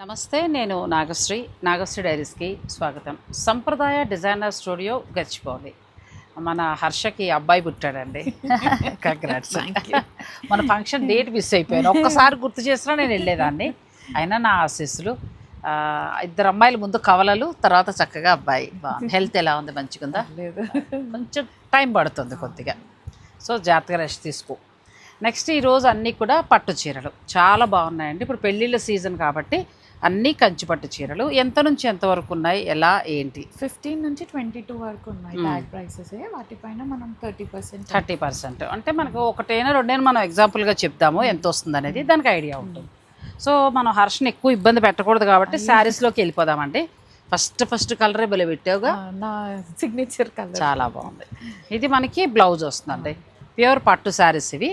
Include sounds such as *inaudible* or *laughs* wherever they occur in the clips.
నమస్తే నేను నాగశ్రీ. నాగశ్రీ డైరీస్కి స్వాగతం. సంప్రదాయ డిజైనర్ స్టూడియో గచ్చిపోవాలి మన హర్షకి అబ్బాయి పుట్టాడండి. *laughs* కంగ్రాట్స్ మన ఫంక్షన్ డేట్ మిస్ అయిపోయాను. ఒక్కసారి గుర్తు చేసినా నేను వెళ్ళేదాన్ని. అయినా నా ఆశీస్సులు. ఇద్దరు అమ్మాయిలు ముందు కవలలు తర్వాత చక్కగా అబ్బాయి. బాగుంది హెల్త్ ఎలా ఉంది? మంచిగా ఉందా లేదు కొంచెం టైం పడుతుంది కొద్దిగా. సో జాగ్రత్తగా రెస్ట్ తీసుకో. నెక్స్ట్ ఈరోజు అన్నీ కూడా పట్టు చీరలు. చాలా బాగున్నాయండి. ఇప్పుడు పెళ్ళిళ్ళ సీజన్ కాబట్టి అన్నీ కంచి పట్టు చీరలు ఎంత నుంచి ఎంత వరకు ఉన్నాయి ఎలా ఏంటి? ఫిఫ్టీన్ నుంచి ట్వంటీ టూ వరకు ఉన్నాయి ట్యాగ్ ప్రైసెస్ వాటిపైన మనం థర్టీ పర్సెంట్ థర్టీ పర్సెంట్. అంటే మనకు ఒకటైనా రెండైనా మనం ఎగ్జాంపుల్గా చెప్తాము ఎంత వస్తుంది అనేది దానికి ఐడియా ఉంటుంది. సో మనం హర్షని ఎక్కువ ఇబ్బంది పెట్టకూడదు కాబట్టి శారీస్లోకి వెళ్ళిపోదామండి. ఫస్ట్ ఫస్ట్ కలరే బలి పెట్టావుగా. నా సిగ్నేచర్ కలర్ చాలా బాగుంది. ఇది మనకి బ్లౌజ్ వస్తుందండి. ప్యూర్ పట్టు శారీస్ ఇవి.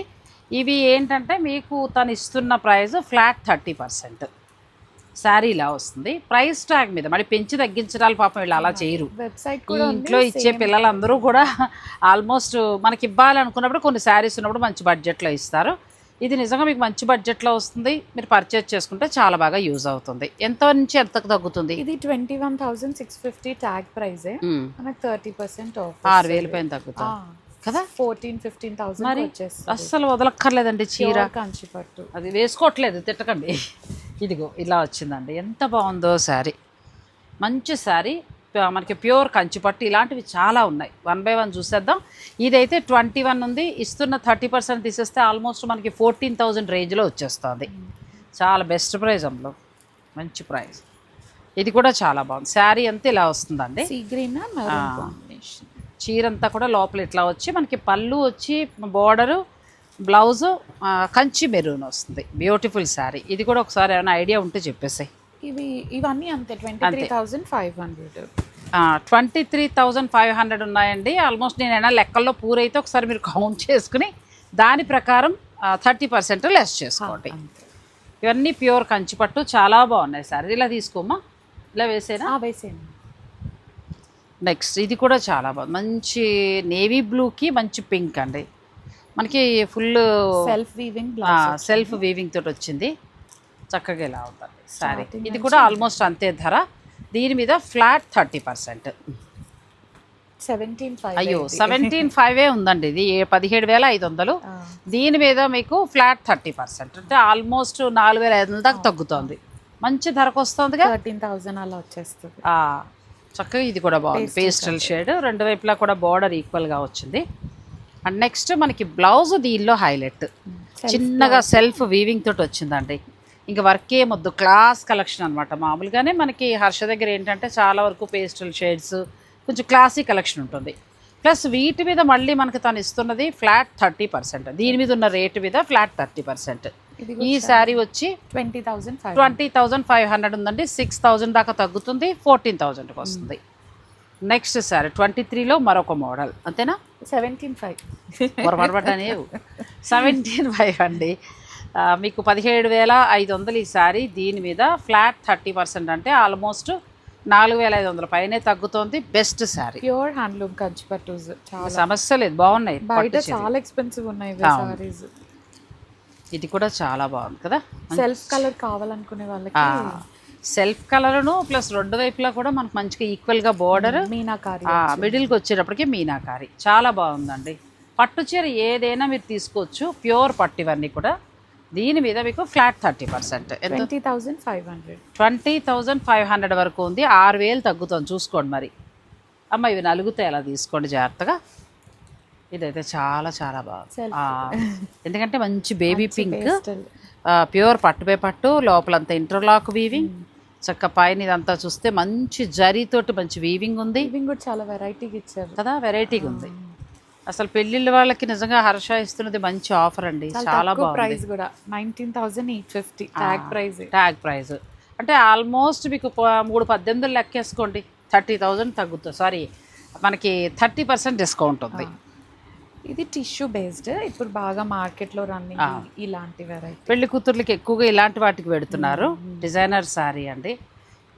ఇవి ఏంటంటే మీకు తను ఇస్తున్న price flat thirty percent sari ఇలా వస్తుంది. ప్రైస్ ట్యాగ్ మీద మరి పెంచి తగ్గించడాలు పాపం వీళ్ళు అలా చేయరు. వెబ్సైట్ ఇంట్లో ఇచ్చే పిల్లలందరూ కూడా ఆల్మోస్ట్ మనకి ఇవ్వాలనుకున్నప్పుడు కొన్ని శారీస్ ఉన్నప్పుడు మంచి బడ్జెట్లో ఇస్తారు. ఇది నిజంగా మీకు మంచి బడ్జెట్లో వస్తుంది. మీరు పర్చేజ్ చేసుకుంటే చాలా బాగా యూజ్ అవుతుంది. ఎంత నుంచి ఎంతకు తగ్గుతుంది? ఇది twenty one thousand six fifty tag ప్రైజే. మనకు థర్టీ పర్సెంట్ ఆఫ్ ఆరు వేల పైన తగ్గుతుంది. కదా? ఫోర్టీన్ ఫిఫ్టీన్ థౌసండ్ మరి అస్సలు వదలక్కర్లేదండి చీర. Pure కంచి పట్టు అది వేసుకోవట్లేదు తిట్టకండి. ఇదిగో ఇలా వచ్చిందండి. ఎంత బాగుందో శారీ. మంచి శారీ మనకి ప్యూర్ కంచిపట్టు ఇలాంటివి చాలా ఉన్నాయి. వన్ బై వన్ చూసేద్దాం. ఇదైతే ట్వంటీ వన్ ఉంది. ఇస్తున్న థర్టీ పర్సెంట్ తీసేస్తే ఆల్మోస్ట్ మనకి ఫోర్టీన్ థౌజండ్ రేంజ్లో వచ్చేస్తుంది. చాలా బెస్ట్ ప్రైస్ అందులో. మంచి ప్రైస్. ఇది కూడా చాలా బాగుంది. శారీ అంతా ఇలా వస్తుందండి? Sea green combination? చీర అంతా కూడా లోపల ఇట్లా వచ్చి మనకి పళ్ళు వచ్చి బోర్డరు బ్లౌజు కంచి మెరూన్ వస్తుంది. బ్యూటిఫుల్ శారీ ఇది కూడా ఒకసారి ఏమైనా ఐడియా ఉంటే చెప్పేసాయి. ఇవి ఇవన్నీ అంతే twenty three thousand five hundred twenty three thousand five hundred ఉన్నాయండి. ఆల్మోస్ట్ నేనైనా లెక్కల్లో పూరైతే ఒకసారి మీరు కౌంట్ చేసుకుని దాని ప్రకారం థర్టీ పర్సెంట్ లెస్ చేసుకోండి. ఇవన్నీ ప్యూర్ కంచిపట్టు చాలా బాగున్నాయి సార్. ఇలా తీసుకోమా ఇలా వేసేనా? వేసేయండి. నెక్స్ట్ ఇది కూడా చాలా బాగుంది. మంచి నేవీ బ్లూకి మంచి పింక్ అండి. మనకి full self weaving self weaving తోటి వచ్చింది. చక్కగా ఇలా అవుతుంది సారీ ఇది కూడా ఆల్మోస్ట్ అంతే ధర. దీని మీద ఫ్లాట్ థర్టీ పర్సెంట్ అయ్యో సెవెంటీన్ ఫైవే ఉందండి ఇది. పదిహేడు వేల ఐదు వందలు. దీని మీద మీకు ఫ్లాట్ థర్టీ పర్సెంట్ అంటే ఆల్మోస్ట్ నాలుగు వేల ఐదు వందల దాకా తగ్గుతోంది. మంచి ధరకు వస్తుందిగా. థర్టీన్ థౌసండ్ అలా వచ్చేస్తుంది. చక్కగా ఇది కూడా బాగుంది. పేస్టల్ షేడ్ రెండు వైపులా కూడా బార్డర్ ఈక్వల్గా వచ్చింది. అండ్ నెక్స్ట్ మనకి బ్లౌజ్ దీనిలో హైలైట్ చిన్నగా సెల్ఫ్ వీవింగ్ తోటి వచ్చిందండి. ఇంకా వర్క్ ఏమొద్దు క్లాస్ కలెక్షన్ అనమాట మామూలుగానే మనకి హర్ష దగ్గర ఏంటంటే చాలా వరకు పేస్టల్ షేడ్స్ కొంచెం క్లాసీ కలెక్షన్ ఉంటుంది. ప్లస్ వీటి మీద మళ్ళీ మనకి తను ఇస్తున్నది ఫ్లాట్ థర్టీ పర్సెంట్ దీని మీద ఉన్న రేటు మీద ఫ్లాట్ థర్టీ పర్సెంట్ ఈ శారీ వచ్చి twenty thousand five twenty thousand five hundred ఉందండి. సిక్స్ థౌజండ్ దాకా తగ్గుతుంది. ఫోర్టీన్ థౌజండ్కి వస్తుంది. నెక్స్ట్ సారీ ట్వంటీ త్రీలో మరొక మోడల్. అంతేనా? Seventeen five. పొరపడబడ్డానే సెవెంటీన్ ఫైవ్ అండి. మీకు పదిహేడు వేల ఐదు వందలు ఈ సారీ. దీని మీద ఫ్లాట్ థర్టీ పర్సెంట్ అంటే ఆల్మోస్ట్ నాలుగు వేల ఐదు వందల పైనే తగ్గుతోంది. Best sari pure handloom Kanchi పట్టు చాలా సమస్య లేదు. బాగున్నాయి. బయట. చాలా ఎక్స్పెన్సివ్ ఉన్నాయి. సారీస్. ఇది కూడా చాలా బాగుంది కదా. సెల్ఫ్ కలర్ కావాలనుకునే వాళ్ళకి సెల్ఫ్ కలర్ను ప్లస్ రెండు వైపులా కూడా మనకు మంచిగా ఈక్వల్గా బోర్డర్ మీనాకారి మిడిల్కి వచ్చేటప్పటికి మీనాకారి. చాలా బాగుందండి. పట్టు చీర ఏదైనా మీరు తీసుకోవచ్చు ప్యూర్ పట్టు ఇవన్నీ కూడా. దీని మీద మీకు flat thirty percent twenty thousand five hundred twenty thousand five hundred వరకు ఉంది. ఆరు వేలు తగ్గుతుంది. చూసుకోండి మరి. అమ్మ ఇవి నలుగుతాయి అలా తీసుకోండి జాగ్రత్తగా. ఇదైతే చాలా చాలా బాగుంది. ఆ, ఎందుకంటే మంచి బేబీ పింక్ ప్యూర్ పట్టుపే పట్టు లోపలంతా ఇంటర్లాక్ వీవింగ్ చక్క పైన ఇదంతా చూస్తే మంచి జరీతోటి మంచి వీవింగ్ ఉంది. కూడా చాలా వెరైటీగా ఇచ్చారు. కదా వెరైటీగా ఉంది. అసలు పెళ్ళిళ్ళ వాళ్ళకి నిజంగా హర్ష ఇస్తున్నది మంచి ఆఫర్ అండి. చాలా బాగుంది. ప్రైస్ కూడా. Nineteen thousand eight fifty tag price tag price అంటే ఆల్మోస్ట్ మీకు మూడు పద్దెనిమిది లెక్కేసుకోండి. థర్టీ థౌజండ్ తగ్గుతుంది. సారీ మనకి థర్టీ పర్సెంట్ డిస్కౌంట్ ఉంది. ఇది టిష్యూ బేస్డ్. ఇప్పుడు బాగా మార్కెట్లో రన్నింగ్ ఇలాంటి వెరైటీ పెళ్ళి కూతుర్లకి ఎక్కువగా ఇలాంటి వాటికి పెడుతున్నారు. డిజైనర్ శారీ అండి.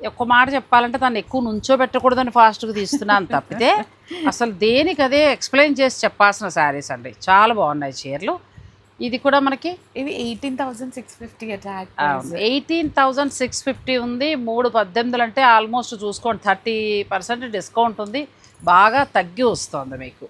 ఒక్క మాట చెప్పాలంటే దాన్ని ఎక్కువ నుంచోబెట్టకూడదని ఫాస్ట్గా తీస్తున్నాను తప్పితే *laughs* అసలు దేనికి అదే ఎక్స్ప్లెయిన్ చేసి చెప్పాల్సిన శారీస్ అండి. చాలా బాగున్నాయి చీరలు. ఇది కూడా మనకి ఇవి ఎయిటీన్ థౌసండ్ సిక్స్ ఫిఫ్టీ అటాక్ ఎయిటీన్ థౌజండ్ సిక్స్ ఫిఫ్టీ ఉంది. మూడు పద్దెనిమిదిలు అంటే ఆల్మోస్ట్ చూసుకోండి థర్టీ పర్సెంట్ డిస్కౌంట్ ఉంది. బాగా తగ్గి వస్తుంది మీకు.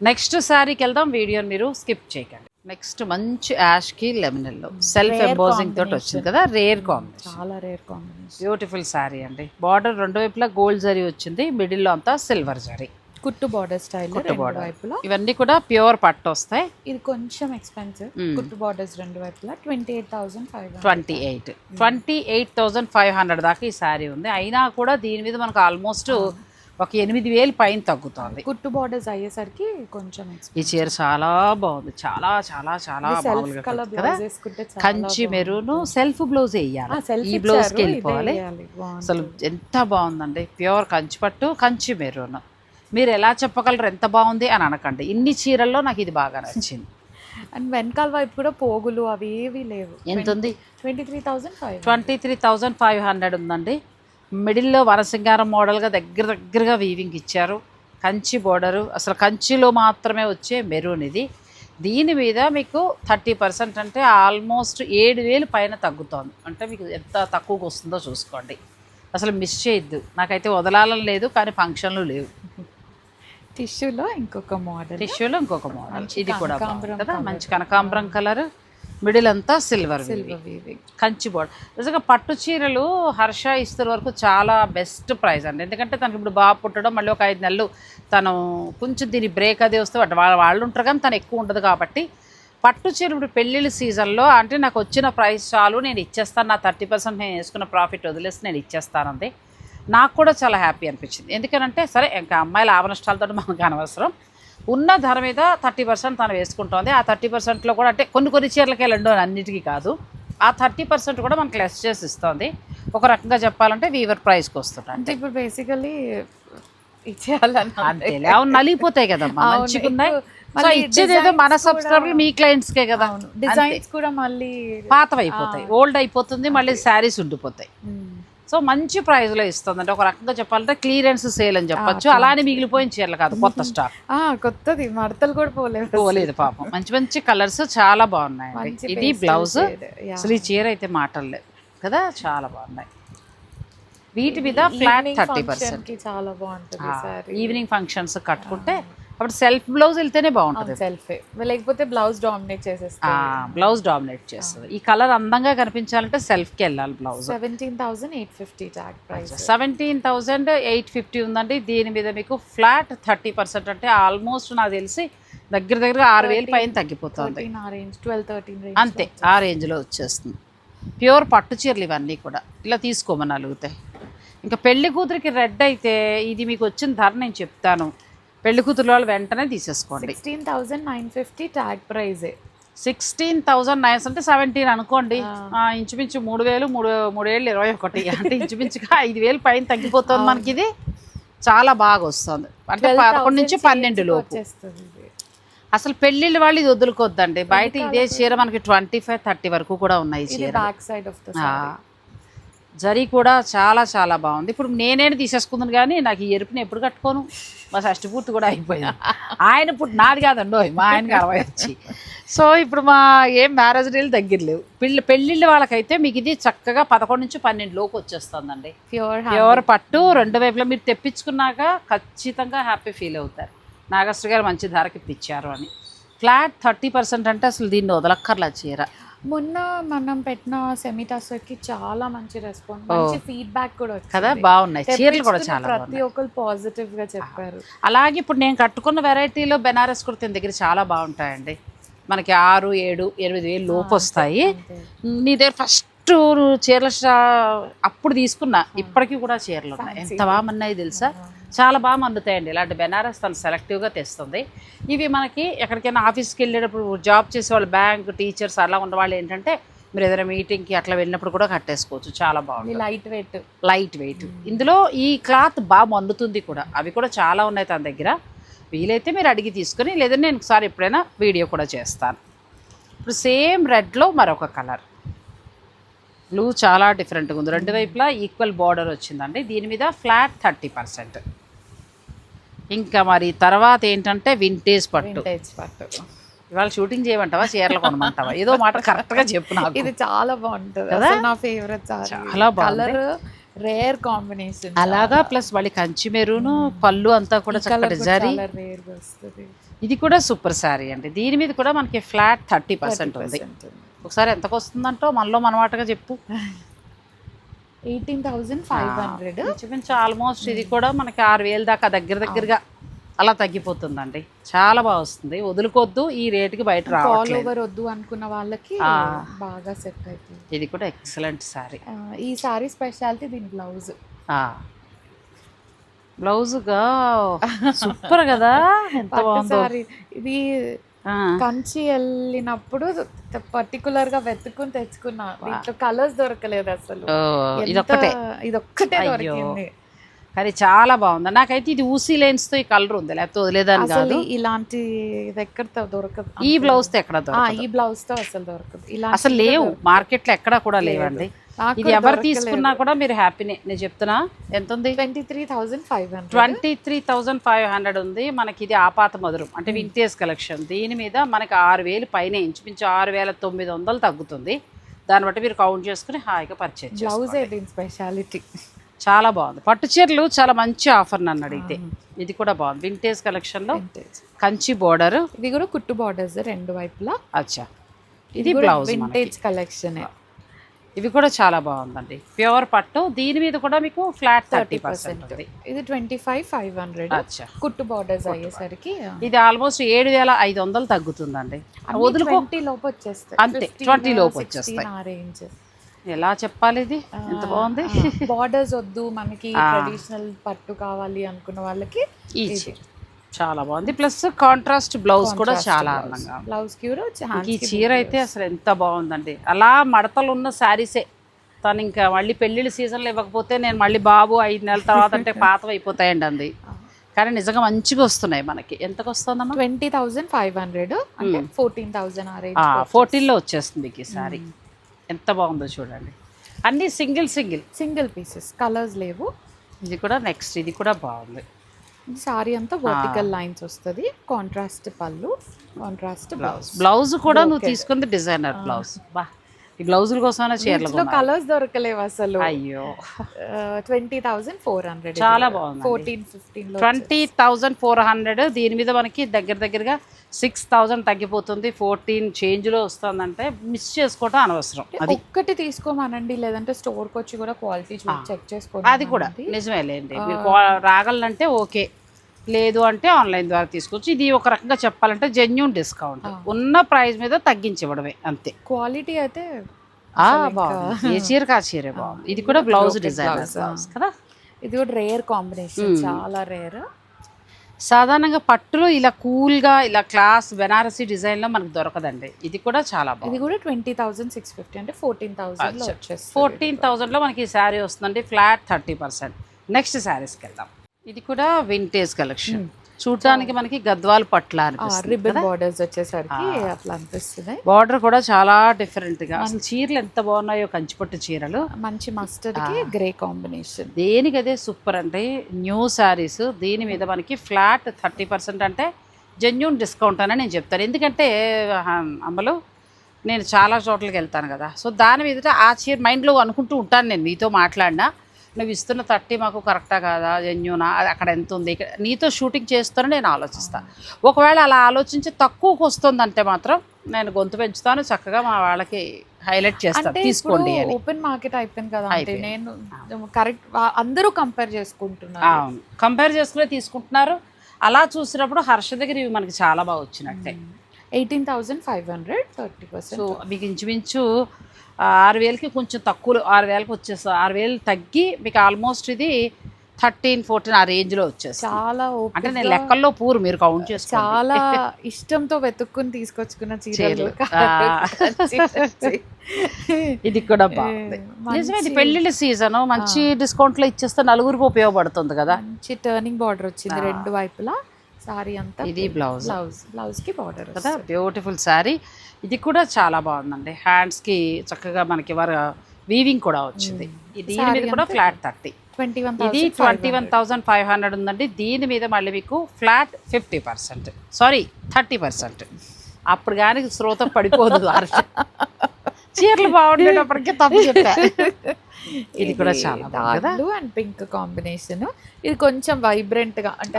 నెక్స్ట్ శారీకి వెళ్దాం. వీడియోని మీరు స్కిప్ చేయకండి. నెక్స్ట్ మంచి యాష్కి లెమనెల్లో సెల్ఫ్ Rare ఎంబోజింగ్ తోటి వచ్చింది కదా రేర్ కాంబినేషన్ చాలా రేర్ కాంబినేషన్ బ్యూటిఫుల్ శారీ అండి. బార్డర్ రెండు వైపులా గోల్డ్ జరీ వచ్చింది. మిడిల్లో అంతా సిల్వర్ జరీ. కుట్టు బార్డర్ స్టైల్ కుట్టు రెండు border. వైపులా. ఇవన్నీ కూడా ప్యూర్ పట్టు వస్తాయి. ఇది కొంచెం ఎక్స్పెన్సివ్ Mm. కుట్టు బార్డర్స్ రెండు వైపులా twenty eight thousand five twenty eight twenty eight thousand five hundred దాకా ఈ శారీ ఉంది. అయినా కూడా దీని మీద మనకు ఆల్మోస్ట్ ఒక ఎనిమిది వేలు పైన తగ్గుతుంది. కుట్టు బార్డర్స్ అయ్యేసరికి కొంచెం ఈ చీర చాలా బాగుంది. చాలా చాలా చాలా కాదు. కంచి మెరూన్ సెల్ఫ్ బ్లౌజ్ వేయాలి. సెల్ఫ్ ఈ బ్లౌజ్కి వెళ్ళిపోవాలి. అసలు ఎంత బాగుందండి. ప్యూర్ కంచి పట్టు కంచి మెరూన్. మీరు ఎలా చెప్పగలరు? ఎంత బాగుంది అని అనకండి. ఇన్ని చీరల్లో నాకు ఇది బాగా నచ్చింది. *laughs* అండ్ వెనకాల వైపు కూడా పోగులు అవి ఏవి లేవు. ఎంత ఉంది twenty three thousand five twenty three thousand five hundred ఉందండి. మిడిల్లో వనసింగారం మోడల్గా దగ్గర దగ్గరగా వీవింగ్ ఇచ్చారు. కంచి బోర్డరు. అసలు కంచిలో మాత్రమే వచ్చే మెరూన్ ఇది. దీని మీద మీకు థర్టీ పర్సెంట్ అంటే ఆల్మోస్ట్ ఏడు వేలు పైన తగ్గుతోంది. అంటే మీకు ఎంత తక్కువగా వస్తుందో చూసుకోండి. అసలు మిస్ చేయొద్దు. నాకైతే వదలాలని లేదు కానీ ఫంక్షన్లు లేవు. టిష్యూలో ఇంకొక మోడల్. టిష్యూలో ఇంకొక మోడల్. ఇది కూడా కదా. మంచి కనకాంబరం కలర్. మిడిల్ అంతా సిల్వర్ కంచి బోర్డర్ నిజంగా పట్టు చీరలు హర్ష ఇస్తున్న వరకు చాలా బెస్ట్ ప్రైస్ అండి. ఎందుకంటే తనకి ఇప్పుడు బాగా పుట్టడం మళ్ళీ ఒక ఐదు నెలలు తను కొంచెం దీని బ్రేక్ అది వస్తే వాళ్ళ వాళ్ళు ఉంటారు కానీ తను ఎక్కువ ఉండదు కాబట్టి పట్టు చీర ఇప్పుడు పెళ్ళిళ్ళ సీజన్లో అంటే నాకు వచ్చిన ప్రైస్ చాలు నేను ఇచ్చేస్తాను నా థర్టీ పర్సెంట్ నేను వేసుకున్న ప్రాఫిట్ వదిలేసి నేను ఇచ్చేస్తానంది. నాకు కూడా చాలా హ్యాపీ అనిపించింది. ఎందుకనంటే సరే ఇంకా అమ్మాయిల ఆభరణష్టాలతో మనకు అనవసరం. ఉన్న ధర మీద థర్టీ పర్సెంట్ తను వేసుకుంటోంది. ఆ థర్టీ పర్సెంట్లో కూడా అంటే కొన్ని కొన్ని చీరలకి వెళ్ళండు అన్నిటికీ కాదు. ఆ థర్టీ పర్సెంట్ కూడా మనకు లెస్ చేసి ఇస్తుంది. ఒక రకంగా చెప్పాలంటే వీవర్ ప్రైస్కి వస్తున్నాయి అంటే ఇప్పుడు బేసికలీ ఇచ్చేయాలని అవును నలిగిపోతాయి కదమ్మా అవును, మంచిగా ఉన్నాయి ఎక్కువ- సో మళ్ళీ ఇచ్చేది ఏదో మన సబ్స్క్రైబర్ మీ క్లయింట్స్కే కదా. డిజైన్స్ కూడా మళ్ళీ పాతవి అయిపోతాయి ఓల్డ్ అయిపోతుంది మళ్ళీ శారీస్ ఉండిపోతాయి. సో మంచి ప్రైస్లో ఇస్తుంది అంటే ఒక రకంగా చెప్పాలంటే క్లియరెన్స్ సేల్ అని చెప్పొచ్చు. అలానే మిగిలిపోయిన చీరలు కాదు కొత్త *laughs* స్టాక్ కొత్తది. మడతలు కూడా పోలేవు పోలేదు పాపం. మంచి మంచి కలర్స్ చాలా బాగున్నాయండి. మంచి ఇది బ్లౌజ్. అసలు ఈ చీర అయితే మాటలు కదా చాలా బాగున్నాయి. వీటి మీద ఫ్లాట్ థర్టీ పర్సెంట్ చాలా బాగుంటుంది ఈవినింగ్ ఫంక్షన్స్ కట్టుకుంటే అప్పుడు సెల్ఫ్ బ్లౌజ్ వెళ్తేనే బాగుంటుంది. సెల్ఫ్. లేకపోతే బ్లౌజ్ డామినేట్ చేసేస్తా? బ్లౌజ్ డామినేట్ చేస్తుంది. ఈ కలర్ అందంగా కనిపించాలంటే సెల్ఫ్కి వెళ్ళాలి blouse. Seventeen thousand eight fifty tag price. Seventeen thousand eight fifty ఉందండి. దీని మీద మీకు ఫ్లాట్ థర్టీ పర్సెంట్ అంటే ఆల్మోస్ట్ నాకు తెలిసి దగ్గర దగ్గర ఆరు వేలు పైన తగ్గిపోతుంది. అంతే ఆ రేంజ్లో వచ్చేస్తుంది. ప్యూర్ పట్టు చీరలు ఇవన్నీ కూడా. ఇలా తీసుకోమని అలుగుతాయి ఇంకా పెళ్ళి కూతురికి రెడ్ అయితే ఇది మీకు వచ్చిన ధర నేను చెప్తాను. పెళ్ళి కూతురు వాళ్ళు వెంటనే తీసేసుకోండి. Sixteen thousand nine fifty tag price. Sixteen thousand nines అంటే సెవెంటీన్ అనుకోండి. ఇంచుమించు మూడు వేలు మూడు మూడేళ్ళు ఇరవై ఒకటి. అంటే ఇంచుమించుగా ఐదు వేలు పైన తగ్గిపోతుంది మనకి ఇది చాలా బాగా వస్తుంది. అంటే పదకొండు నుంచి పన్నెండు లోపు. అసలు పెళ్ళిళ్ళ వాళ్ళు ఇది వదులుకోవద్దండి బయట ఇదే చీర మనకి ట్వంటీ ఫైవ్ థర్టీ వరకు కూడా ఉన్నాయి చీర బ్యాక్ సైడ్ ఆఫ్ జరీ కూడా చాలా చాలా బాగుంది. ఇప్పుడు నేనే తీసేసుకుందాను కానీ నాకు ఈ ఎరుపుని ఎప్పుడు కట్టుకోను? మా షష్టి పూర్తి కూడా అయిపోయింది. ఆయన ఇప్పుడు నాది కాదండి మా ఆయనకి అరవై వచ్చి. సో ఇప్పుడు మా ఏం మ్యారేజ్ డేలు దగ్గర లేవు. పెళ్ళి పెళ్ళిళ్ళ వాళ్ళకైతే మీకు ఇది చక్కగా పదకొండు నుంచి పన్నెండు లోపు వచ్చేస్తుందండి. ప్యూర్ ప్యూర్ పట్టు రెండు వైపులా మీరు తెప్పించుకున్నాక ఖచ్చితంగా హ్యాపీ ఫీల్ అవుతారు. నాగశ్రీ గారు మంచి ధరకి ఇప్పించారు అని. ఫ్లాట్ థర్టీ పర్సెంట్ అంటే అసలు దీన్ని వదలక్కర్లా చీర. మొన్న మనం పెట్టిన సెమిటాసర్కి చాలా మంచి రెస్పాన్స్ మంచి ఫీడ్బ్యాక్ కూడా కదా బాగున్నాయి. చీరలు కూడా చాలా ప్రతి ఒక్కరు పాజిటివ్గా చెప్పారు. అలాగే ఇప్పుడు నేను కట్టుకున్న వెరైటీలో బెనారస్ కుర్తీ దగ్గర చాలా బాగుంటాయండి. మనకి ఆరు ఏడు ఎనిమిది వేలు లోపు వస్తాయి. నీ దగ్గర ఫస్ట్ చీరల షా అప్పుడు తీసుకున్నా ఇప్పటికీ కూడా చీరలు ఉన్నాయి. ఎంత బాగా మన్నాయి తెలుసా? చాలా బాగా మందుతాయండి ఇలాంటి బెనారస్ తను సెలెక్టివ్గా తెస్తుంది. ఇవి మనకి ఎక్కడికైనా ఆఫీస్కి వెళ్ళేటప్పుడు జాబ్ చేసే వాళ్ళు బ్యాంక్ టీచర్స్ అలా ఉన్న వాళ్ళు ఏంటంటే మీరు ఏదైనా మీటింగ్కి అట్లా వెళ్ళినప్పుడు కూడా కట్టేసుకోవచ్చు. చాలా బాగుంటుంది. లైట్ వెయిట్ లైట్ వెయిట్ ఇందులో ఈ క్లాత్ బాగా మండుతుంది కూడా. అవి కూడా చాలా ఉన్నాయి తన దగ్గర. వీలైతే మీరు అడిగి తీసుకొని లేదా నేను ఒకసారి ఎప్పుడైనా వీడియో కూడా చేస్తాను. ఇప్పుడు సేమ్ రెడ్లో మరొక కలర్. బ్లూ చాలా డిఫరెంట్గా ఉంది. రెండు వైపులా ఈక్వల్ బార్డర్ వచ్చిందండి. దీని మీద ఫ్లాట్ థర్టీ పర్సెంట్. ఇంకా మరి తర్వాత ఏంటంటే వింటేజ్ పట్టు. పట్టు. ఇవాళ షూటింగ్ చేయమంటావా? చీరలు కొనమంటావా? ఏదో మాట కరెక్ట్గా చెప్పు నాకు. ఇది చాలా బాగుంటది? అసలు నా ఫేవరెట్ చాలా బాగుంది. కలర్ రేర్ కాంబినేషన్ అలాగా ప్లస్ మళ్ళీ కంచి మెరూను పళ్ళు అంతా కూడా చక్కటి జరి. ఇది కూడా సూపర్ శారీ అండి. దీని మీద కూడా మనకి ఫ్లాట్ థర్టీ పర్సెంట్ ఉంది. ఒకసారి ఎంతకు వస్తుందంటో మనలో మనమాటగా చెప్పు. Eighteen thousand five hundred. ఇంచుమించు ఆల్మోస్ట్ ఇది కూడా మనకి ఆరు వేలు దాకా దగ్గర దగ్గరగా అలా తగ్గిపోతుందండి. చాలా బాగా వస్తుంది. వదులుకోవద్దు ఈ రేటుకి బయట ఆల్ ఓవర్ వద్దు అనుకున్న వాళ్ళకి. బాగా సెట్ అవుతుంది ఇది కూడా ఎక్సలెంట్ ఆ, ఈ సారీ స్పెషాలిటీ దీని బ్లౌజ్. బ్లౌజ్గా సూపర్ కదా. ఎంత బాగుందో. సారీ. ఇది కంచి వెళ్ళినప్పుడు పర్టికులర్గా వెతుక్కుని తెచ్చుకున్నా. దీంట్లో కలర్స్ దొరకలేదు అసలు. ఇదొక్కటే. ఇదొక్కటే. దొరికింది. కానీ చాలా బాగుంది. నాకైతే ఇది ఊసీ లైన్స్తో ఈ కలర్ ఉంది. లేకపోతే వదిలేదాన్ని అసలు కాదు. ఇలాంటి ఎక్కడ దొరకదు. ఈ బ్లౌజ్తో ఎక్కడ ఈ బ్లౌజ్తో అసలు దొరకదు. ఇలా అసలు లేవు. మార్కెట్లో ఎక్కడా కూడా లేవండి. ఇది ఎవరు తీసుకున్నా కూడా మీరు హ్యాపీనే. నేను చెప్తున్నా. ఎంత ఉంది twenty three thousand five hundred. Twenty three thousand five hundred ఉంది. మనకి ఇది ఆపాత మధురం. అంటే వింటేజ్ కలెక్షన్. దీని మీద మనకి ఆరు వేలు పైన ఇంచుమించు ఆరు వేల తొమ్మిది వందలు తగ్గుతుంది. దాన్ని బట్టి మీరు కౌంట్ చేసుకుని హాయిగా పర్చేజ్ బ్లౌజ్ స్పెషాలిటీ చాలా బాగుంది. పట్టు చీరలు చాలా మంచి ఆఫర్ నన్ను అడిగితే. ఇది కూడా బాగుంది. వింటేజ్ కలెక్షన్లో కంచి బోర్డర్ ఇది కూడా కుట్టు బార్డర్స్ రెండు వైపులా. అచ్చా. ఇది బ్లౌజ్ వింటేజ్ కలెక్షన్ ఇవి కూడా చాలా బాగుందండి. ప్యూర్ పట్టు. దీని మీద కూడా మీకు ఫ్లాట్ థర్టీ పర్సెంట్ ఇది ట్వంటీ ఫైవ్ ఫైవ్ హండ్రెడ్. కుట్టు బార్డర్స్ అయ్యేసరికి ఇది ఆల్మోస్ట్ ఏడు వేల ఐదు వందలు తగ్గుతుందండి. వదులుకో ట్వంటీ లోపు వచ్చేస్తాయి. అంతే, 20 లోపు వచ్చేస్తాయి. ఎలా చెప్పాలి ఇది? ఎంత బాగుంది? బార్డర్స్ వద్దు మనకి ట్రెడిషనల్ పట్టు కావాలి అనుకున్న వాళ్ళకి ఈ చాలా బాగుంది. ప్లస్ కాంట్రాస్ట్ బ్లౌజ్ కూడా చాలా అందంగా. బ్లౌజ్ ఈ చీర అయితే అసలు ఎంత బాగుందండి. అలా మడతలు ఉన్న శారీసే తను ఇంకా మళ్ళీ పెళ్ళిళ్ళ సీజన్లో ఇవ్వకపోతే నేను మళ్ళీ బాబు ఐదు నెలల తర్వాత అంటే *laughs* పాత అయిపోతాయండి అంది. కానీ నిజంగా మంచిగా వస్తున్నాయి మనకి. ఎంతకు వస్తుందమ్మా ట్వంటీ థౌజండ్ ఫైవ్ హండ్రెడ్ అంటే ఫోర్టీన్ థౌజండ్ ఫోర్టీన్లో వచ్చేస్తుంది. మీకు ఈ శారీ ఎంత బాగుందో చూడండి. అన్నీ single single. Single pieces colours లేవు. ఇది కూడా నెక్స్ట్ ఇది కూడా బాగుంది. సారీ అంతా వర్టికల్ లైన్స్ వస్తుంది. కాంట్రాస్ట్ పళ్ళు కాంట్రాస్ట్ బ్లౌజ్. బ్లౌజ్ కూడా నువ్వు తీసుకుంది డిజైనర్ బ్లౌజ్. బా ఈ బ్లౌజుల కోసమైనా చీరలు. కలర్స్ దొరకలేవు అసలు. అయ్యో. ట్వంటీ థౌసండ్ ఫోర్ హండ్రెడ్ చాలా బాగుంది fourteen fifteen twenty thousand four hundred దీని మీద మనకి దగ్గర దగ్గరగా సిక్స్ థౌజండ్ తగ్గిపోతుంది. ఫోర్టీన్ చేంజ్లో వస్తుందంటే మిస్ చేసుకోవటం అనవసరం. అది ఒక్కటి తీసుకోమనండి లేదంటే స్టోర్కి వచ్చి కూడా క్వాలిటీ చూసి చెక్ చేసుకోండి అది కూడా నిజమే లేండి మీరు క్వా- రాగలంటే ఓకే. లేదు అంటే ఆన్లైన్ ద్వారా తీసుకోవచ్చు ఇది ఒక రకంగా చెప్పాలంటే జెన్యున్ డిస్కౌంట్ ఉన్న ప్రైస్ మీద తగ్గించి ఇవ్వడమే అంతే. క్వాలిటీ అయితే బాగుంది. ఏ చీరకు ఆ చీరే బాగుంది. ఇది కూడా బ్లౌజ్ డిజైన్ కదా? ఇది కూడా రేర్ కాంబినేషన్ చాలా రేర్ సాధారణంగా పట్టులో ఇలా కూల్గా ఇలా క్లాస్ బెనారసీ డిజైన్లో మనకు దొరకదండి. ఇది కూడా చాలా బాగుంది. ఇది కూడా ట్వంటీ థౌసండ్ సిక్స్ ఫిఫ్టీ అంటే ఫోర్టీన్ థౌసండ్ ఫోర్టీన్ థౌజండ్లో మనకి ఈ శారీ వస్తుందండి ఫ్లాట్ థర్టీ పర్సెంట్ నెక్స్ట్ శారీస్కి వెళ్దాం. ఇది కూడా వింటేజ్ కలెక్షన్ చూడటానికి మనకి గద్వాల్ పట్ల రిబ్బన్ బార్డర్స్ వచ్చేసరికి అట్లా అనిపిస్తుంది. బార్డర్ కూడా చాలా డిఫరెంట్గా. అసలు చీరలు ఎంత బాగున్నాయో కంచిపట్టు చీరలు. మంచి మస్టర్డ్కి గ్రే కాంబినేషన్ దేనికి అదే సూపర్ అంటే న్యూ శారీస్ దీని మీద మనకి ఫ్లాట్ థర్టీ పర్సెంట్ అంటే జెన్యున్ డిస్కౌంట్ అని నేను చెప్తాను. ఎందుకంటే అమ్మలు నేను చాలా చోట్లకి వెళ్తాను కదా. సో దాని మీద ఆ చీర మైండ్లో అనుకుంటూ ఉంటాను నేను నీతో మాట్లాడినా. నువ్వు ఇస్తున్న థర్టీ మాకు కరెక్టా కాదా? జెన్యునా? అది అక్కడ ఎంత ఉంది? ఇక్కడ నీతో షూటింగ్ చేస్తానని నేను ఆలోచిస్తాను ఒకవేళ అలా ఆలోచించి తక్కువకు వస్తుందంటే మాత్రం నేను గొంతు పెంచుతాను చక్కగా మా వాళ్ళకి హైలైట్ చేస్తాను తీసుకోండి అని. ఓపెన్ మార్కెట్ అయిపోయింది కదా అంటే నేను కరెక్ట్ అందరూ కంపేర్ చేసుకుంటున్నారు. అవును. కంపేర్ చేసుకునే తీసుకుంటున్నారు. అలా చూసినప్పుడు హర్ష దగ్గర ఇవి మనకి చాలా బాగా వచ్చినట్టే. Eighteen thousand five hundred thirty so percent మీకు ఇంచుమించు ఆరు వేలకి కొంచెం తక్కువలో ఆరు వేలకి వచ్చేస్తుంది ఆరు వేలు తగ్గి మీకు ఆల్మోస్ట్ ఇది థర్టీన్ ఫోర్టీన్ ఆ రేంజ్లో వచ్చేస్తుంది. చాలా అంటే నేను లెక్కల్లో పూర్ మీరు కౌంట్ చేసుకోండి. చాలా ఇష్టంతో వెతుక్కుని తీసుకొచ్చుకున్న చీరలు. *laughs* ఇది కూడా బాగుంది. నిజమే ఇది పెళ్ళిళ్ళ సీజన్ మంచి డిస్కౌంట్లో ఇచ్చేస్తే నలుగురికి ఉపయోగపడుతుంది కదా. మంచి టర్నింగ్ బార్డర్ వచ్చింది రెండు వైపులా. సారీ అంతా ఇది బ్లౌజ్. బ్లౌజ్ బ్లౌజ్కి బార్డర్ కదా బ్యూటిఫుల్ శారీ ఇది కూడా చాలా బాగుందండి. హ్యాండ్స్కి చక్కగా మనకి వర వీవింగ్ కూడా వచ్చింది. ఇది దీని మీద కూడా ఫ్లాట్ థర్టీ ట్వంటీ వన్ ఇది twenty one thousand five hundred ఉందండి. దీని మీద మళ్ళీ మీకు flat fifty percent sorry thirty percent అప్పుడు కానీ శ్రోత పడిపోదు. *laughs* చీరలు బాగుండేటప్పటికే తప్పు *laughs* చెప్పా. ఇది కూడా చాలా బాగుంది కదా. Blue and pink combination. ఇది కొంచెం వైబ్రెంట్గా అంటే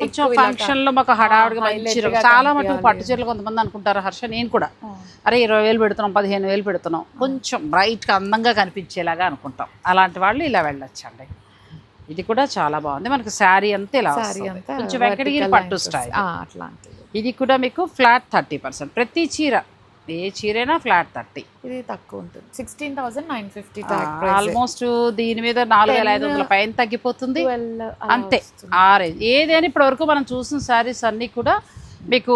కొంచెం ఫంక్షన్లో మాకు హడావుడిగా మంచి గా చాలా మటుకు. పట్టు చీరలు కొంతమంది అనుకుంటారు హర్ష నేను కూడా. అరే ఇరవై వేలు పెడుతున్నాం పదిహేను వేలు పెడుతున్నాం. కొంచెం బ్రైట్గా అందంగా కనిపించేలాగా అనుకుంటాం. అలాంటి వాళ్ళు ఇలా వెళ్ళొచ్చండి. ఇది కూడా చాలా బాగుంది. మనకి శారీ అంతా ఇలా కొంచెం వెంకటగిరి పట్టు స్టైల్ అట్లాంటిది. ఇది కూడా మీకు ఫ్లాట్ థర్టీ పర్సెంట్ ప్రతి చీర ఏ చీరైనా ఫ్లాట్ థర్టీ. ఇది తక్కువ ఉంటుంది. Sixteen thousand nine fifty almost దీని మీద నాలుగు వేల ఐదు వందల పైన తగ్గిపోతుంది. అంతే ఆ రేంజ్. ఏదైనా ఇప్పటి వరకు మనం చూసిన శారీస్ అన్నీ కూడా మీకు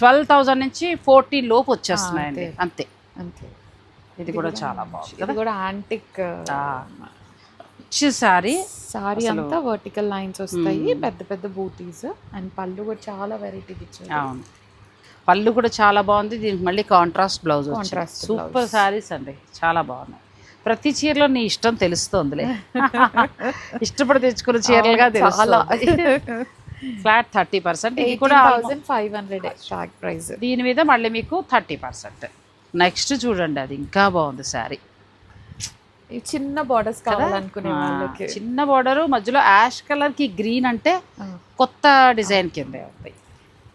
ట్వెల్వ్ థౌజండ్ నుంచి ఫోర్టీన్ లోపు వచ్చేస్తున్నాయండి. అంతే. అంతే. ఇది కూడా చాలా బాగుంది ఇది కూడా యాంటిక్ మంచి శారీ. సారీ అంతా వర్టికల్ లైన్స్ వస్తాయి పెద్ద పెద్ద బూటీస్ అండ్ పళ్ళు కూడా చాలా వెరైటీ ఇచ్చారు. అవును. పళ్ళు కూడా చాలా బాగుంది. దీనికి మళ్ళీ కాంట్రాస్ట్ బ్లౌజ్ సూపర్ శారీస్ అండి. చాలా బాగున్నాయి. ప్రతి చీరలో నీ ఇష్టం తెలుస్తోందిలే. *laughs* ఇష్టపడి తెచ్చుకున్న చీరలుగా తెలుస్తుంది. ఫ్లాట్ థర్టీ పర్సెంట్ ఇది కూడా థౌసండ్ ఫైవ్ హండ్రెడ్ ప్రైస్ దీని మీద మళ్ళీ మీకు థర్టీ పర్సెంట్ నెక్స్ట్ చూడండి అది ఇంకా బాగుంది శారీ ఈ చిన్న బార్డర్స్ కావాలనుకునే వాళ్ళకి. చిన్న బార్డర్ మధ్యలో యాష్ కలర్కి గ్రీన్ అంటే కొత్త డిజైన్ కిందే ఉంది.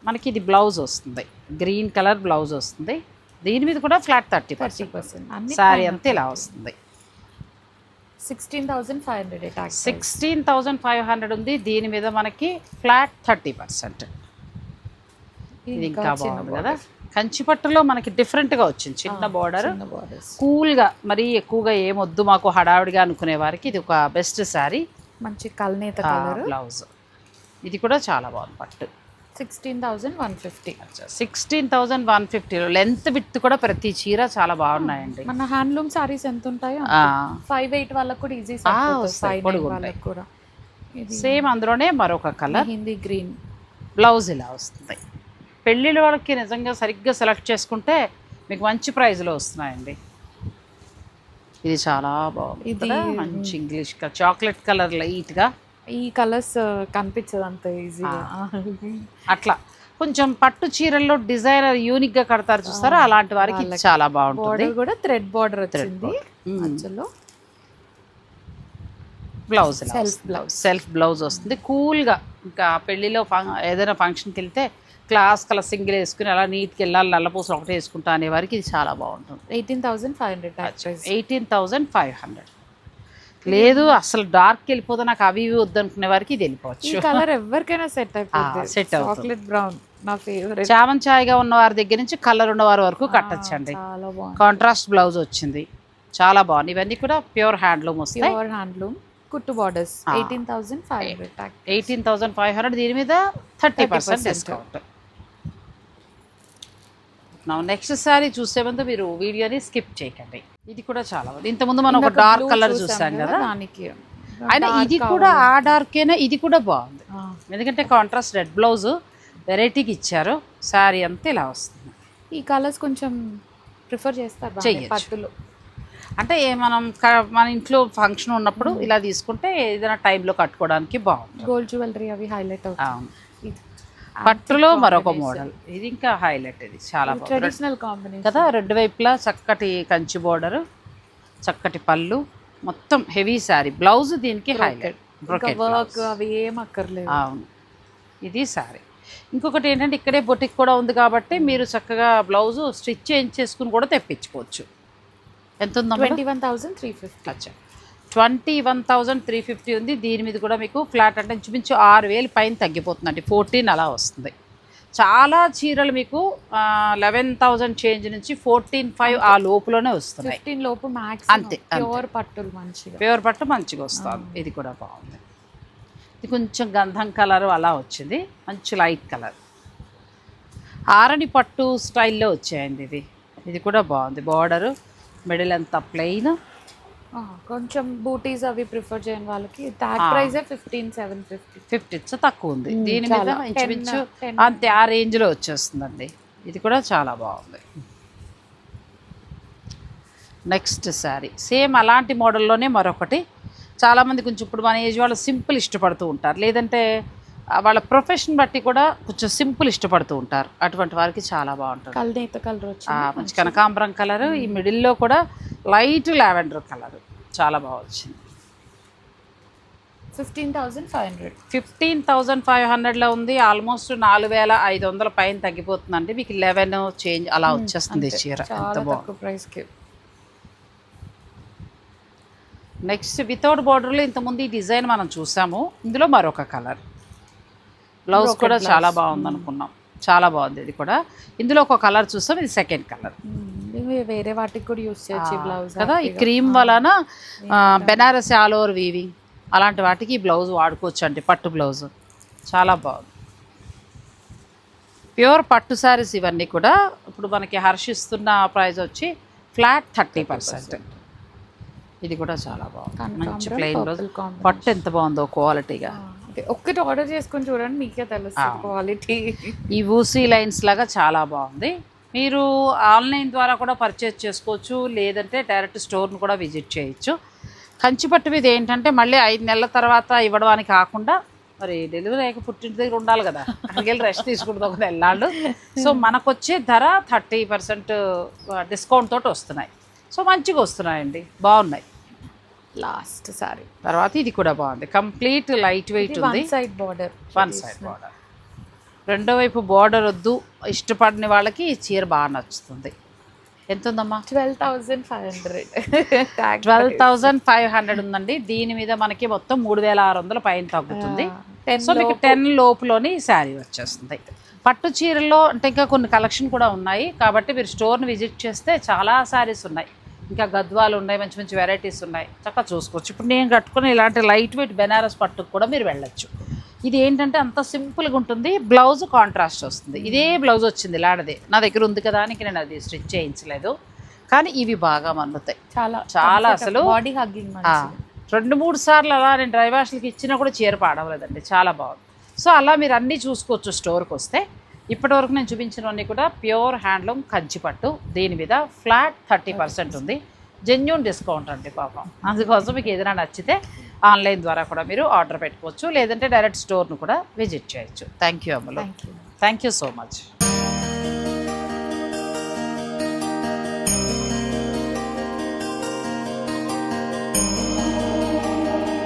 మనకి ఇది బ్లౌజ్ వస్తుంది. గ్రీన్ కలర్ బ్లౌజ్ వస్తుంది. దీని మీద కూడా flat thirty percent percent sari అంతా ఇలా వస్తుంది. Sixteen thousand five hundred sixteen thousand five hundred ఉంది. దీని మీద మనకి ఫ్లాట్ థర్టీ పర్సెంట్ ఇది ఇంకా బాగుంది కదా. కంచిపట్టులో మనకి డిఫరెంట్గా వచ్చింది. చిన్న బార్డర్ కూల్గా మరీ ఎక్కువగా ఏమొద్దు మాకు హడావిడిగా అనుకునే వారికి ఇది ఒక బెస్ట్ శారీ మంచి కల్నేత కలర్ బ్లౌజ్ ఇది కూడా చాలా బాగుంది పట్టు. Sixteen thousand one fifty. Sixteen thousand one ఫిఫ్టీలో లెంత్ విత్ కూడా ప్రతి చీర చాలా బాగున్నాయండి. మన హ్యాండ్లూమ్ సారీస్ ఎంత ఉంటాయో ఫైవ్ ఎయిట్ వాళ్ళకి కూడా ఈజీ వాళ్ళకి కూడా. ఇది సేమ్ అందులోనే మరొక కలర్. హిందీ గ్రీన్. బ్లౌజ్ ఇలా వస్తుంది పెళ్ళిళ్ళ వాళ్ళకి నిజంగా సరిగ్గా సెలెక్ట్ చేసుకుంటే మీకు మంచి ప్రైస్లో వస్తున్నాయండి. ఇది చాలా బాగుంది ఇది-? మంచి ఇంగ్లీష్ చాక్లెట్ కలర్ లైట్గా. ఈ కలర్స్ కనిపించదు అంత ఈజీగా అట్లా. కొంచెం పట్టు చీరల్లో డిజైనర్ యూనిక్గా కడతారు చూస్తారా అలాంటి వారికి చాలా బాగుంటుంది. కూడా థ్రెడ్ బార్డర్ వచ్చింది. మధ్యలో. Blouse self blouse self blouse వస్తుంది. కూల్గా ఇంకా పెళ్ళిలో ఏదైనా ఫంక్షన్కి వెళ్తే క్లాస్ కలర్ సింగిల్ వేసుకుని అలా నీట్కి వెళ్ళాలి నల్లపూసలు ఒకటే వేసుకుంటా అనే వారికి ఇది చాలా బాగుంటుంది. Eighteen thousand five hundred eighteen thousand five hundred లేదు అసలు డార్క్ వెళ్ళిపోతే నాకు అవి ఇవి వద్దనుకునే వారికి ఇది వెళ్ళిపోవచ్చు. కలర్ ఎవరికైనా సెట్ అయిపోతుంది అవుతుంది. చాక్లెట్ బ్రౌన్ నా ఫేవరెట్ చామన్ ఛాయ్గా ఉన్న వారి దగ్గర నుంచి కలర్ ఉన్న వారి వరకు కట్టచ్చండి. కాంట్రాస్ట్ బ్లౌజ్ వచ్చింది. చాలా బాగుంది. ఇవన్నీ కూడా ప్యూర్ హ్యాండ్లూమ్ వస్తాయి. ప్యూర్ హ్యాండ్లూమ్ కుట్టు borders eighteen thousand five hundred eighteen thousand five hundred దీని మీద థర్టీ పర్సెంట్ 30% డిస్కౌంట్ నా నెక్స్ట్ సారీ చూసే ముందు మీరు వీడియోని స్కిప్ చేయకండి. ఇది కూడా చాలా బాగుంది. ఇంతకుముందు మనం ఒక డార్క్ కలర్ చూసాం కదా దానికి. అయినా ఇది కూడా ఆ డార్కేనా ఇది కూడా బాగుంది. ఎందుకంటే కాంట్రాస్ట్ రెడ్ బ్లౌజ్ వెరైటీకి ఇచ్చారు. శారీ అంతా ఇలా వస్తుంది. ఈ కలర్స్ కొంచెం ప్రిఫర్ చేస్తారు. పట్టులో. అంటే ఏ మనం మన ఇంట్లో ఫంక్షన్ ఉన్నప్పుడు ఇలా తీసుకుంటే ఏదైనా టైంలో కట్టుకోవడానికి బాగుంటుంది. గోల్డ్ జ్యువెలరీ అవి హైలైట్ ఇది పట్టులో మరొక మోడల్ ఇది ఇంకా హైలైట్ ఇది. చాలా ట్రెడిషనల్ కాంబినేషన్ కదా రెండు వైపులా చక్కటి కంచి బోర్డర్ చక్కటి పళ్ళు మొత్తం హెవీ శారీ బ్లౌజ్ దీనికి హైలైట్ వర్క్ అవి ఏం అక్కర్లేదు. అవును. ఇది శారీ ఇంకొకటి ఏంటంటే ఇక్కడే బొటిక్ కూడా ఉంది కాబట్టి మీరు చక్కగా బ్లౌజ్ స్టిచ్ చేయించేసుకుని కూడా తెప్పించుకోవచ్చు. ఎంత ఉందమ్మా twenty one thousand three fifty అచ్చా. Twenty one thousand three fifty ఉంది. దీని మీద కూడా మీకు ఫ్లాట్ అంటే ఇంచుమించు ఆరు వేలు పైన తగ్గిపోతుందండి. ఫోర్టీన్ అలా వస్తుంది. చాలా చీరలు మీకు లెవెన్ థౌజండ్ చేంజ్ నుంచి ఫోర్టీన్ ఫైవ్ ఆ లోపులోనే వస్తున్నాయి. ఫిఫ్టీన్ లోపు మ్యాక్స్ అంతే. ప్యూర్ పట్టులు మంచిగా. ప్యూర్ పట్టు మంచిగా వస్తుంది. ఇది కూడా బాగుంది. ఇది కొంచెం గంధం కలర్ అలా వచ్చింది. మంచి లైట్ కలర్. ఆరని పట్టు స్టైల్లో వచ్చాయండి ఇది. ఇది కూడా బాగుంది. బార్డరు మిడిల్ అంతా ప్లెయిన్. కొంచెం బూటీస్ అవి ప్రిఫర్ చేయని వాళ్ళకి tag price fifteen seven fifty fifty తక్కువ ఉంది. దీని మీద. ఇంచుమించు 10, 10. అంతే ఆ రేంజ్లో వచ్చేస్తుందండి. ఇది కూడా చాలా బాగుంది. నెక్స్ట్ శారీ సేమ్ అలాంటి మోడల్లోనే మరొకటి. చాలామంది కొంచెం ఇప్పుడు మన ఏజ్ వాళ్ళు సింపుల్ ఇష్టపడుతూ ఉంటారు. లేదంటే వాళ్ళ ప్రొఫెషన్ బట్టి కూడా కొంచెం సింపుల్ ఇష్టపడుతూ ఉంటారు. అటువంటి వారికి చాలా బాగుంటుంది. కలర్ వచ్చింది? మంచి కనకాంబరం కలర్ ఈ మిడిల్లో కూడా లైట్ లావెండర్ కలర్. చాలా బాగా వచ్చింది. Fifteen thousand five hundred. Fifteen thousand five హండ్రెడ్లో ఉంది. ఆల్మోస్ట్ నాలుగు వేల ఐదు వందల పైన తగ్గిపోతుందండి. మీకు లెవెన్ చేంజ్ అలా వచ్చేస్తుంది చీర. ఎంత బాగుంది. ప్రైస్కి. నెక్స్ట్ వితౌట్ బార్డర్లో ఇంతకుముందు ఈ డిజైన్ మనం చూసాము. ఇందులో మరొక కలర్. బ్లౌజ్ కూడా చాలా బాగుంది అనుకున్నాం చాలా బాగుంది ఇది కూడా. ఇందులో ఒక కలర్ చూస్తాం ఇది సెకండ్ కలర్ ఇవి వేరే వాటికి కూడా యూస్ చేయొచ్చు బ్లౌజ్ కదా? ఈ క్రీమ్ వలన ఆ, బెనారస్ ఆల్ ఓవర్ వీవింగ్ అలాంటి వాటికి బ్లౌజ్ వాడుకోవచ్చు అండి పట్టు బ్లౌజ్ చాలా బాగుంది. ప్యూర్ పట్టు శారీస్ ఇవన్నీ కూడా ఇప్పుడు మనకి హర్షిస్తున్న ప్రైస్ వచ్చి ఫ్లాట్ థర్టీ పర్సెంట్ ఇది కూడా చాలా బాగుంది. మంచి ప్లెయిన్ బ్లౌజ్. పట్టు ఎంత బాగుందో క్వాలిటీగా ఓకే ఒక్కటి ఆర్డర్ చేసుకొని చూడండి మీకే తెలుస్తుంది క్వాలిటీ ఈ ఊసీ లైన్స్ లాగా చాలా బాగుంది. మీరు ఆన్లైన్ ద్వారా కూడా పర్చేస్ చేసుకోవచ్చు లేదంటే డైరెక్ట్ స్టోర్ను కూడా విజిట్ చేయొచ్చు. కంచిపట్టు మీద ఏంటంటే మళ్ళీ ఐదు నెలల తర్వాత ఇవ్వడానికి కాకుండా మరి డెలివరీ అయ్యాక పుట్టింటి దగ్గర ఉండాలి కదా. అక్కడికి రెస్ట్ తీసుకుంటుంది ఒక వెళ్ళాళ్ళు సో మనకు వచ్చే ధర థర్టీ పర్సెంట్ డిస్కౌంట్ తోటి వస్తున్నాయి. సో మంచిగా వస్తున్నాయండి. బాగున్నాయి. లాస్ట్ సారీ. తర్వాత ఇది కూడా బాగుంది. కంప్లీట్ లైట్ వెయిట్ ఉంది. Side border one side border. రెండో వైపు బార్డర్ వద్దు. ఇష్టపడని వాళ్ళకి ఈ చీర బాగా నచ్చుతుంది. ఎంత ఉందమ్మా? Twelve thousand five hundred. *laughs* Twelve thousand five hundred ఉందండి. దీని మీద మనకి మొత్తం మూడు వేల ఆరు వందల పైన తగ్గుతుంది. సో మీకు టెన్ లోపులోని ఈ శారీ వచ్చేస్తుంది. పట్టు చీరల్లో అంటే ఇంకా కొన్ని కలెక్షన్ కూడా ఉన్నాయి. కాబట్టి మీరు స్టోర్ని విజిట్ చేస్తే చాలా శారీస్ ఉన్నాయి. ఇంకా గద్వాలు ఉన్నాయి మంచి మంచి వెరైటీస్ ఉన్నాయి. చక్కగా చూసుకోవచ్చు. ఇప్పుడు నేను కట్టుకుని ఇలాంటి లైట్ వెయిట్ బెనారస్ పట్టుకు కూడా మీరు వెళ్ళొచ్చు. ఇది ఏంటంటే అంత సింపుల్గా ఉంటుంది బ్లౌజ్ కాంట్రాస్ట్ వస్తుంది. ఇదే బ్లౌజ్ వచ్చింది లాడదే నా దగ్గర ఉంది కదా అని నేను అది స్టిచ్ చేయించలేదు. కానీ ఇవి బాగా మన్నుతాయి చాలా చాలా అసలు బాడీ హగ్గింగ్ రెండు మూడు సార్లు అలా నేను డ్రై వాష్లకి ఇచ్చినా కూడా చీర పాడవలేదండి. చాలా బాగుంది. సో అలా మీరు అన్నీ చూసుకోవచ్చు స్టోర్కి వస్తే. ఇప్పటివరకు నేను చూపించినవన్నీ కూడా ప్యూర్ హ్యాండ్లూమ్ కంచిపట్టు దీని మీద ఫ్లాట్ థర్టీ పర్సెంట్ ఉంది. జెన్యున్ డిస్కౌంట్ అండి పాపం. అందుకోసం మీకు ఏదైనా నచ్చితే ఆన్లైన్ ద్వారా కూడా మీరు ఆర్డర్ పెట్టుకోవచ్చు. లేదంటే డైరెక్ట్ స్టోర్ను కూడా విజిట్ చేయొచ్చు. థ్యాంక్ యూ అమ్మలు థ్యాంక్ యూ సో మచ్.